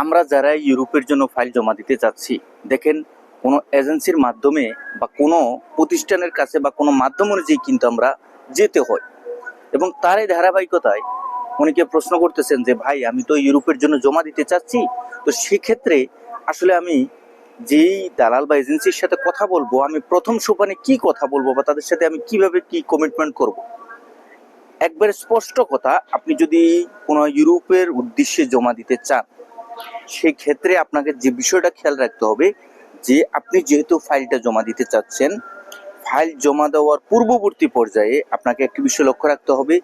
আমরা যারা ইউরোপের জন্য ফাইল জমা দিতে চাচ্ছি দেখেন কোনো এজেন্সির মাধ্যমে বা কোনো প্রতিষ্ঠানের কাছে বা কোনো মাধ্যম অনুযায়ী কিন্তু আমরা যেতে হয়। এবং তারই ধারাবাহিকতায় অনেকে প্রশ্ন করতেছেন যে, ভাই, আমি তো ইউরোপের জন্য জমা দিতে চাচ্ছি। তো সেক্ষেত্রে আসলে আমি যেই দালাল বা এজেন্সির সাথে কথা বলব, আমি প্রথম সোপানে কি কথা বলব বা তাদের সাথে আমি কীভাবে কি কমিটমেন্ট করব? একবার স্পষ্ট কথা, আপনি যদি কোনো ইউরোপের উদ্দেশ্যে জমা দিতে চান সেই ক্ষেত্রে আপনাকে যে বিষয়টা খেয়াল রাখতে হবে যে আপনি যেহেতু ফাইলটা জমা দিতে চাচ্ছেন, ফাইল জমা দেওয়ার পূর্ববর্তী পর্যায়ে আপনাকে একটি বিষয় লক্ষ্য রাখতে হবে।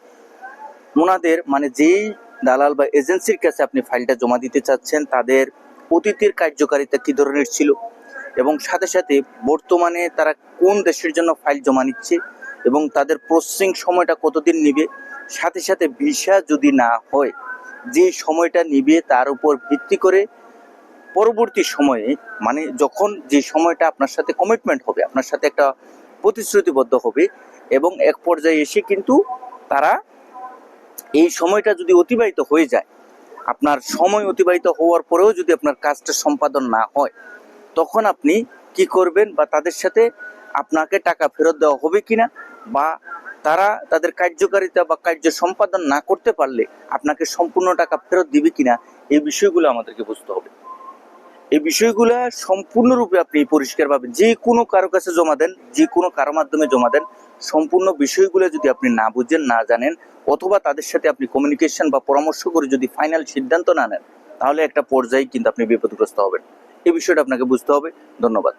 ওনাদের মানে যেই দালাল বা এজেন্সির কাছে আপনি ফাইলটা জমা দিতে চাচ্ছেন, তাদের অতীতের কার্যকারিতা কি ধরনের ছিল এবং সাথে সাথে বর্তমানে তারা কোন দেশের জন্য ফাইল জমা নিচ্ছে এবং তাদের প্রসেসিং সময়টা কতদিন নিবে, সাথে সাথে ভিসা যদি না হয় যে সময়টা নিবে তার উপর ভিত্তি করে পরবর্তী সময়ে মানে যখন যে সময়টা আপনার সাথে কমিটমেন্ট হবে, আপনার সাথে একটা প্রতিশ্রুতিবদ্ধ হবে এবং এক পর্যায়ে এসে কিন্তু তারা এই সময়টা যদি অতিবাহিত হয়ে যায়, আপনার সময় অতিবাহিত হওয়ার পরেও যদি আপনার কাজটা সম্পাদন না হয়, তখন আপনি কি করবেন বা তাদের সাথে আপনাকে টাকা ফেরত দেওয়া হবে কিনা বা তারা তাদের কার্যকারিতা বা কার্য সম্পাদন না করতে পারলে আপনাকে সম্পূর্ণ টাকা ফেরত দিবে কিনা এই বিষয়গুলো আমাদেরকে বুঝতে হবে। এই বিষয়গুলো সম্পূর্ণরূপে আপনি পরিষ্কারভাবে যে কোনো কারও কাছে জমা দেন, যে কোনো কারও মাধ্যমে জমা দেন, সম্পূর্ণ বিষয়গুলো যদি আপনি না বুঝেন, না জানেন অথবা তাদের সাথে আপনি কমিউনিকেশন বা পরামর্শ করে যদি ফাইনাল সিদ্ধান্ত না নেন, তাহলে একটা পর্যায়ে কিন্তু আপনি বিপদগ্রস্ত হবেন। এই বিষয়টা আপনাকে বুঝতে হবে। ধন্যবাদ।